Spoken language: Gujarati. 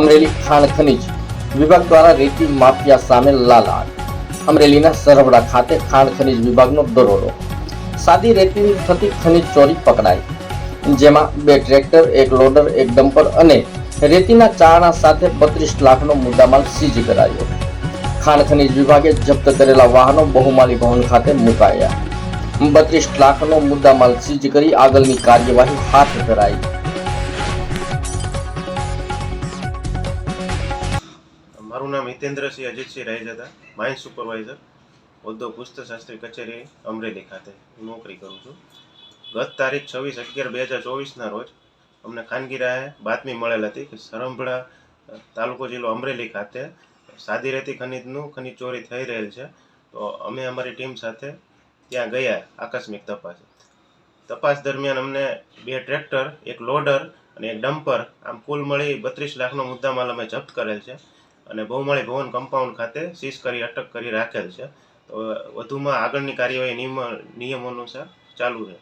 અમરેલી ખાણ ખનીજ વિભાગ દ્વારા રેતી માફિયા સામે લાલાટ. અમરેલીના સરવડા ખાતે ખાણ ખનીજ વિભાગનો દરોડો. સાદી રેતીની થતી ખનીજ ચોરી પકડાઈ. જેમાં બે ટ્રેક્ટર, એક લોડર, એક ડમ્પર અને રેતીના ચારણા સાથે બત્રીસ લાખનો મુદ્દામાલ સીઝ કરાયો. ખાણ ખનીજ વિભાગે જપ્ત કરેલા વાહનો બહુમાળી ભવન ખાતે મુકાયા. બત્રીસ લાખનો મુદ્દામાલ સીઝ કરી આગળની કાર્યવાહી હાથ ધરાઈ. મારું નામ હિતેન્દ્રસિંહ અજીતસિંહ રહેજાદા માઇન સુપરવાઇઝર હોદ્દો પુસ્તશાસ્ત્રી કચેરી, અમરેલી ખાતે. નોકરી કરું છું. ગત તારીખ છવ્વીસ અગિયાર બે હજાર ચોવીસના રોજ અમને ખાનગી રાહે બાતમી મળેલ હતી કે સરંભળા તાલુકો જિલ્લો અમરેલી ખાતે સાદી રેતી ખનીજનું ખનીજ ચોરી થઈ રહેલ છે. તો અમે અમારી ટીમ સાથે ત્યાં ગયા, આકસ્મિક તપાસ. તપાસ દરમિયાન અમને બે ટ્રેક્ટર, એક લોડર અને એક ડમ્પર, આમ કુલ મળી બત્રીસ લાખનો મુદ્દામાલ અમે જપ્ત કરેલ છે. અને બહુમાળી ભવન કમ્પાઉન્ડ ખાતે સીઝ કરી, અટક કરી રાખેલ છે. તો વધુમાં આગળની કાર્યવાહી નિયમ નિયમ અનુસાર ચાલુ રહે